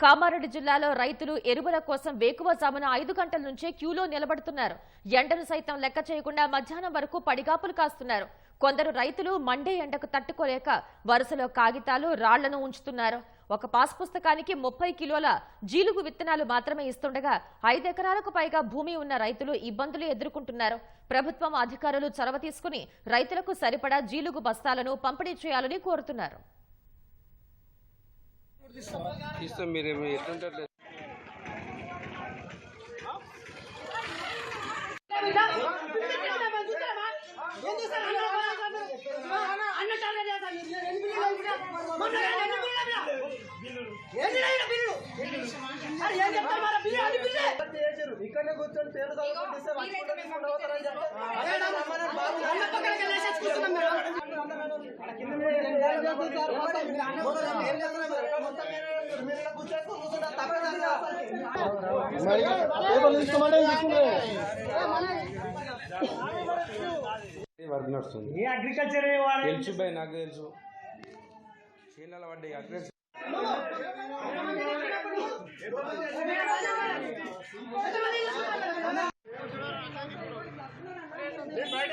కామారెడ్డి జిల్లాలో రైతులు ఎరువుల కోసం వేకువజామున ఐదు గంటల నుంచే క్యూలో నిలబడుతున్నారు. ఎండను సైతం లెక్క చేయకుండా మధ్యాహ్నం వరకు పడిగాపులు కాస్తున్నారు. కొందరు రైతులు మండే ఎండకు తట్టుకోలేక వరుసలో కాగితాలు రాళ్ళను ఉంచుతున్నారు. ఒక పాస్ పుస్తకానికి ముప్పై కిలోల జీలుగు విత్తనాలు మాత్రమే ఇస్తుండగా ఐదెకరాలకు పైగా భూమి ఉన్న రైతులు ఇబ్బందులు ఎదుర్కొంటున్నారు. ప్రభుత్వం అధికారులు చొరవ తీసుకుని రైతులకు సరిపడా జీలుగు బస్తాలను పంపిణీ చేయాలని కోరుతున్నారు. ఇస్తాం మీరు ఎట్లుంటారు అట్లా ఇక్కడనే కూర్చొని పేరు చదువుకుంటే వర్క్ నడుస్తుంది ఏ అగ్రికల్చర్ తెలుసు భయ్ నాకు తెలుసు. చీనాల పడ్డాయి అడ్రస్ బయట